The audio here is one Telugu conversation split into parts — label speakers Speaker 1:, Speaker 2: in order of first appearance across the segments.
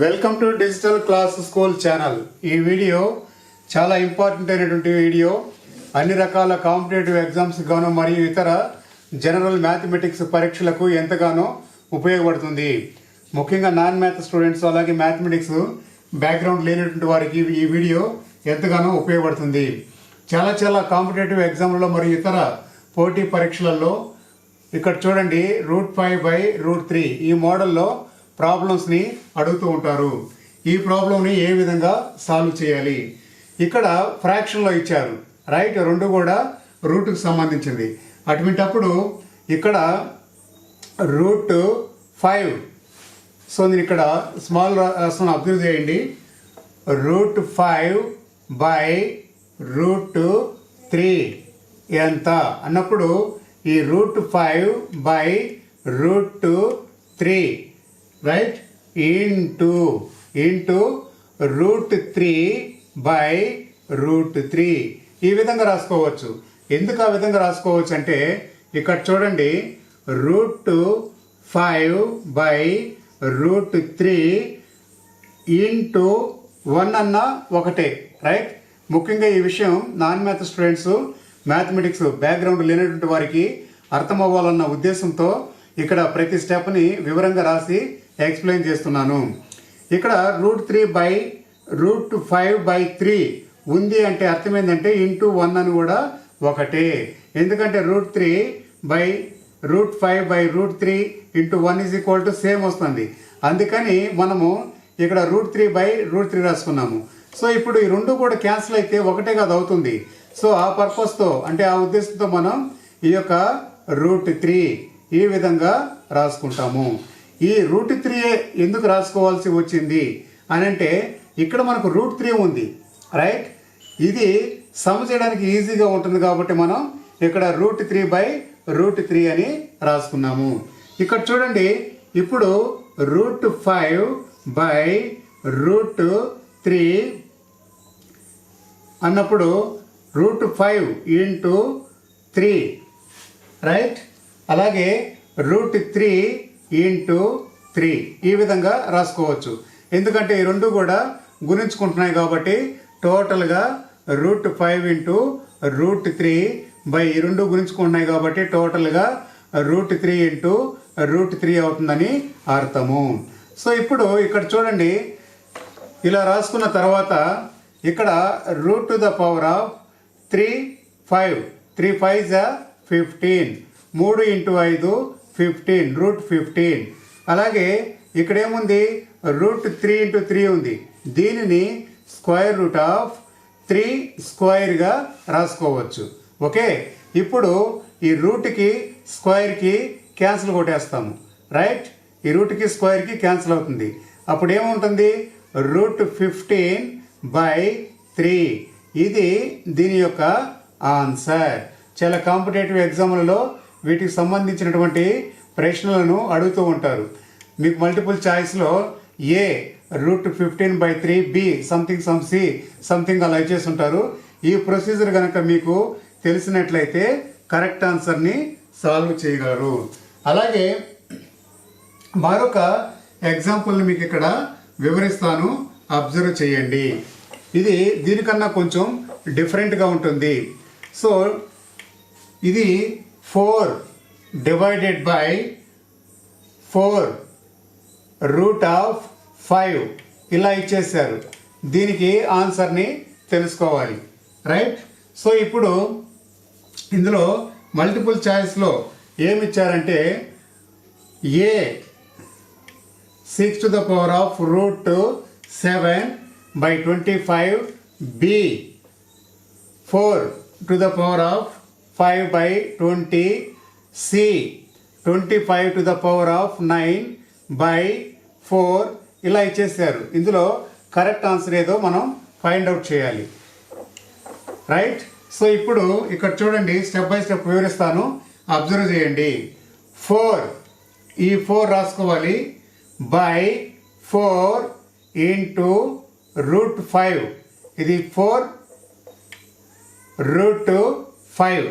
Speaker 1: Welcome to digital class school channel ఈ వీడియో చాలా ఇంపార్టెంట్ అయినటువంటి వీడియో. అన్ని రకాల కాంపిటేటివ్ ఎగ్జామ్స్ గాను మరియు ఇతర జనరల్ మ్యాథమెటిక్స్ పరీక్షలకు ఎంతగానో ఉపయోగపడుతుంది. ముఖ్యంగా నాన్ మ్యాథ్ స్టూడెంట్స్ అలాగే మ్యాథమెటిక్స్ బ్యాక్గ్రౌండ్ లేనటువంటి వారికి ఈ వీడియో ఎంతగానో ఉపయోగపడుతుంది. చాలా చాలా కాంపిటేటివ్ ఎగ్జామ్లలో మరియు ఇతర పోటీ పరీక్షలలో ఇక్కడ చూడండి root five by root three ఈ మోడల్లో ప్రాబ్లమ్స్ని అడుగుతూ ఉంటారు. ఈ ప్రాబ్లంని ఏ విధంగా సాల్వ్ చేయాలి? ఇక్కడ ఫ్రాక్షన్లో ఇచ్చారు. రైట్ రెండు కూడా రూట్కి సంబంధించింది. అటువంటప్పుడు ఇక్కడ రూట్ ఫైవ్. సో నేను ఇక్కడ స్మాల్ రాస్తున్నాను అబ్జర్వ్ చేయండి. Root five by root three. ఎంత? అన్నప్పుడు ఈ root five by root three. Right into into root three by root three ఈ విధంగా రాసుకోవచ్చు. ఎందుకు ఆ విధంగా రాసుకోవచ్చు అంటే ఇక్కడ చూడండి root five by root three into one అన్న ఒకటే. రైట్ ముఖ్యంగా ఈ విషయం non math students mathematics background లేనటువంటి వారికి అర్థం అవ్వాలన్న ఉద్దేశంతో ఇక్కడ ప్రతి స్టెప్ని వివరంగా రాసి ఎక్స్ప్లెయిన్ చేస్తున్నాను. ఇక్కడ root three by root five by three ఉంది అంటే అర్థం ఏంటంటే ఇంటూ వన్ అని కూడా ఒకటే. ఎందుకంటే root three by root five by root three into one is equal to same వస్తుంది. అందుకని మనము ఇక్కడ root three by root three రాసుకున్నాము. So ఇప్పుడు ఈ రెండు కూడా క్యాన్సిల్ అయితే ఒకటే కాదు అవుతుంది. సో ఆ పర్పస్తో అంటే ఆ ఉద్దేశంతో మనం ఈ యొక్క రూట్ త్రీ ఈ విధంగా రాసుకుంటాము. ఈ రూట్ త్రీ ఎందుకు రాసుకోవాల్సి వచ్చింది అని అంటే ఇక్కడ మనకు రూట్ త్రీ ఉంది రైట్? ఇది సమ చేయడానికి ఈజీగా ఉంటుంది కాబట్టి మనం ఇక్కడ root three by root three అని రాసుకున్నాము. ఇక్కడ చూడండి ఇప్పుడు root five by root three అన్నప్పుడు root five into three right? అలాగే రూట్ త్రీ ఇంటూ త్రీ. ఈ విధంగా రాసుకోవచ్చు. ఎందుకంటే ఈ రెండు కూడా గుణించుకుంటున్నాయి కాబట్టి టోటల్గా root five into root three by ఈ రెండు గుణించుకుంటున్నాయి కాబట్టి టోటల్గా root three into root three అవుతుందని అర్థము. సో ఇప్పుడు ఇక్కడ చూడండి. ఇలా రాసుకున్న తర్వాత ఇక్కడ root to the power of three five. Three five జా ఫిఫ్టీన్. మూడు ఇంటూ ఐదు ఫిఫ్టీన్ రూట్ ఫిఫ్టీన్ అలాగే ఇక్కడేముంది? రూట్ త్రీ ఇంటూ త్రీ ఉంది. దీనిని స్క్వేర్ రూట్ ఆఫ్ త్రీ స్క్వేర్గా రాసుకోవచ్చు. ఓకే? ఇప్పుడు ఈ రూట్కి స్క్వేర్కి క్యాన్సిల్ కొట్టేస్తాము. రైట్ ఈ రూట్కి స్క్వైర్కి క్యాన్సిల్ అవుతుంది. అప్పుడు ఏముంటుంది రూట్ ఫిఫ్టీన్ బై త్రీ ఇది దీని యొక్క ఆన్సర్ చాలా కాంపిటేటివ్ ఎగ్జామ్లలో వీటికి సంబంధించినటువంటి ప్రశ్నలను అడుగుతూ ఉంటారు. మీకు multiple చాయిస్లో A root fifteen by three B something some C something అలా ఇచ్చేసి ఉంటారు ఈ ప్రొసీజర్ కనుక మీకు తెలిసినట్లయితే కరెక్ట్ ఆన్సర్ని సాల్వ్ చేయగలరు. అలాగే మరొక ఎగ్జాంపుల్ని మీకు ఇక్కడ వివరిస్తాను. అబ్జర్వ్ చేయండి. ఇది దీనికన్నా కొంచెం డిఫరెంట్గా ఉంటుంది. సో ఇది four divided by four root of five. ఇలా ఇచ్చేసారు దీనికి ఆన్సర్ని తెలుసుకోవాలి. రైట్? సో ఇప్పుడు ఇందులో మల్టిపుల్ చాయిస్లో ఏమి ఇచ్చారంటే A six to the power of root seven by twenty five B four to the power of five by twenty C twenty five to the power of nine by four ఇలా ఇచ్చేసారు ఇందులో కరెక్ట్ ఆన్సర్ ఏదో మనం ఫైండ్ అవుట్ చేయాలి. రైట్ సో ఇప్పుడు ఇక్కడ చూడండి స్టెప్ బై స్టెప్ వివరిస్తాను. అబ్జర్వ్ చేయండి. ఫోర్ ఈ ఫోర్ రాసుకోవాలి. By four into root five ఇది four root five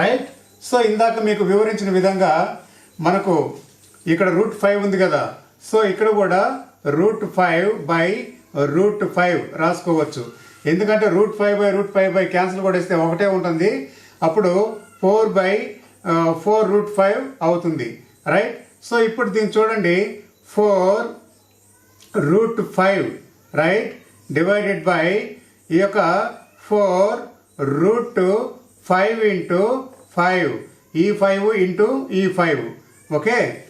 Speaker 1: right so ఇందాక మీకు వివరించిన విధంగా మనకు ఇక్కడ రూట్ ఫైవ్ ఉంది కదా. సో ఇక్కడ కూడా root five by root five రాసుకోవచ్చు. ఎందుకంటే root five by root five by cancel కూడా ఇస్తే ఒకటే ఉంటుంది. అప్పుడు four by four root five అవుతుంది. రైట్ సో ఇప్పుడు దీన్ని చూడండి. Four root five right divided by ఈ యొక్క four root five into five. ఈ ఫైవ్ ఇంటూ ఈ ఫైవ్. ఓకే?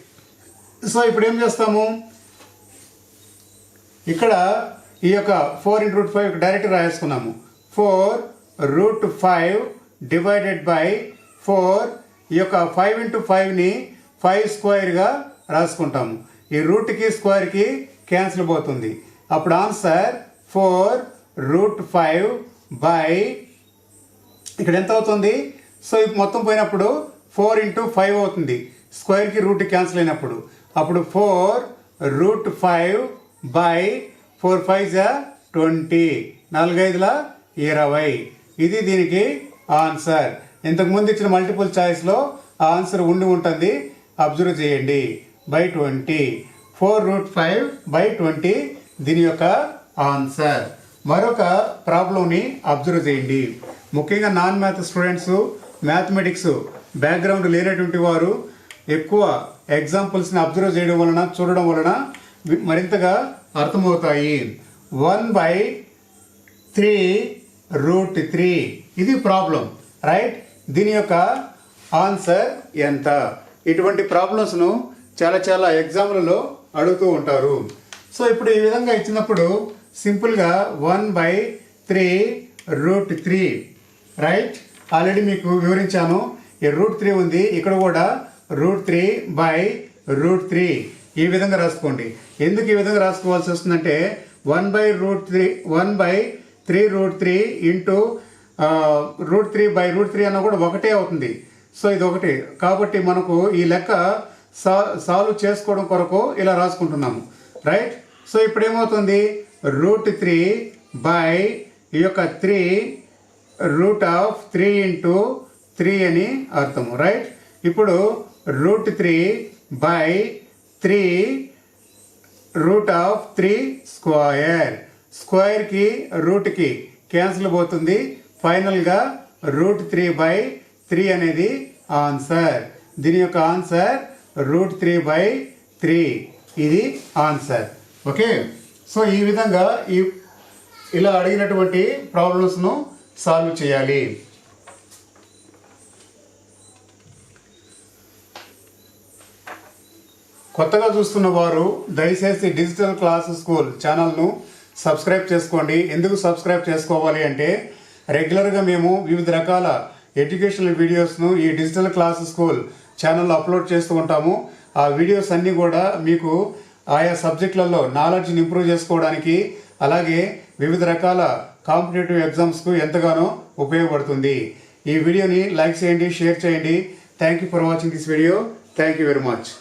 Speaker 1: సో ఇప్పుడు ఏం చేస్తాము? ఇక్కడ ఈ యొక్క four into root five direct రాసుకున్నాము four root five divided by four. ఈ యొక్క ఫైవ్ ఇంటూ ఫైవ్ని ఫైవ్ స్క్వేర్గా రాసుకుంటాము. ఈ రూట్కి స్క్వేర్కి క్యాన్సిల్ పోతుంది. అప్పుడు answer four root five by ఇక్కడ ఎంత అవుతుంది? సో ఇది మొత్తం పోయినప్పుడు ఫోర్ ఇంటూ ఫైవ్ అవుతుంది. స్క్వేర్కి రూట్ క్యాన్సిల్ అయినప్పుడు. అప్పుడు four root five by four five జా ట్వంటీ నాలుగైదుల ఇరవై. ఇది దీనికి ఆన్సర్ ఇంతకుముందు ఇచ్చిన మల్టిపుల్ చాయిస్లో ఆ ఆన్సర్ ఉండి ఉంటుంది. అబ్జర్వ్ చేయండి. By twenty four root five by twenty దీని యొక్క ఆన్సర్ మరొక ప్రాబ్లంని అబ్జర్వ్ చేయండి. ముఖ్యంగా non math students mathematics background లేనటువంటి వారు ఎక్కువ ఎగ్జాంపుల్స్ని అబ్జర్వ్ చేయడం వలన చూడడం వలన మరింతగా అర్థమవుతాయి. One by three root three ఇది ప్రాబ్లం రైట్ దీని యొక్క ఆన్సర్ ఎంత? ఇటువంటి ప్రాబ్లమ్స్ను చాలా చాలా ఎగ్జామ్లలో అడుగుతూ ఉంటారు. సో ఇప్పుడు ఈ విధంగా ఇచ్చినప్పుడు సింపుల్గా one by three root three right already మీకు వివరించాను. ఈ రూట్ త్రీ ఉంది. ఇక్కడ కూడా root three by root three. ఈ విధంగా రాసుకోండి. ఎందుకు ఈ విధంగా రాసుకోవాల్సి వస్తుందంటే one by root three one by three root three into root three by root three అన్న కూడా ఒకటే అవుతుంది. సో ఇది ఒకటి. కాబట్టి మనకు ఈ లెక్క సా సాల్వ్ చేసుకోవడం కొరకు ఇలా రాసుకుంటున్నాము. రైట్ సో ఇప్పుడు ఏమవుతుంది రూట్ త్రీ బై ఈ యొక్క three root of three into three అని అర్థము రైట్? ఇప్పుడు root three by three root of three square స్క్వయర్కి రూట్కి క్యాన్సిల్ పోతుంది. ఫైనల్గా రూట్ త్రీ బై త్రీ అనేది ఆన్సర్. దీని యొక్క answer root three by three. ఇది ఆన్సర్. ఓకే? సో ఈ విధంగా ఈ ఇలా అడిగినటువంటి ప్రాబ్లమ్స్ను సాల్వ్ చేయాలి. కొత్తగా చూస్తున్న వారు దయచేసి డిజిటల్ క్లాస్ స్కూల్ ఛానల్ను సబ్స్క్రైబ్ చేసుకోండి. ఎందుకు సబ్స్క్రైబ్ చేసుకోవాలి అంటే రెగ్యులర్గా మేము వివిధ రకాల ఎడ్యుకేషనల్ వీడియోస్ను ఈ డిజిటల్ క్లాస్ స్కూల్ ఛానల్లో అప్లోడ్ చేస్తూ ఉంటాము. ఆ వీడియోస్ అన్నీ కూడా మీకు ఆయా సబ్జెక్టులలో నాలెడ్జ్ని ఇంప్రూవ్ చేసుకోవడానికి అలాగే వివిధ రకాల కాంపిటేటివ్ ఎగ్జామ్స్కు ఎంతగానో ఉపయోగపడుతుంది. ఈ వీడియోని లైక్ చేయండి షేర్ చేయండి. Thank you for watching this video thank you very much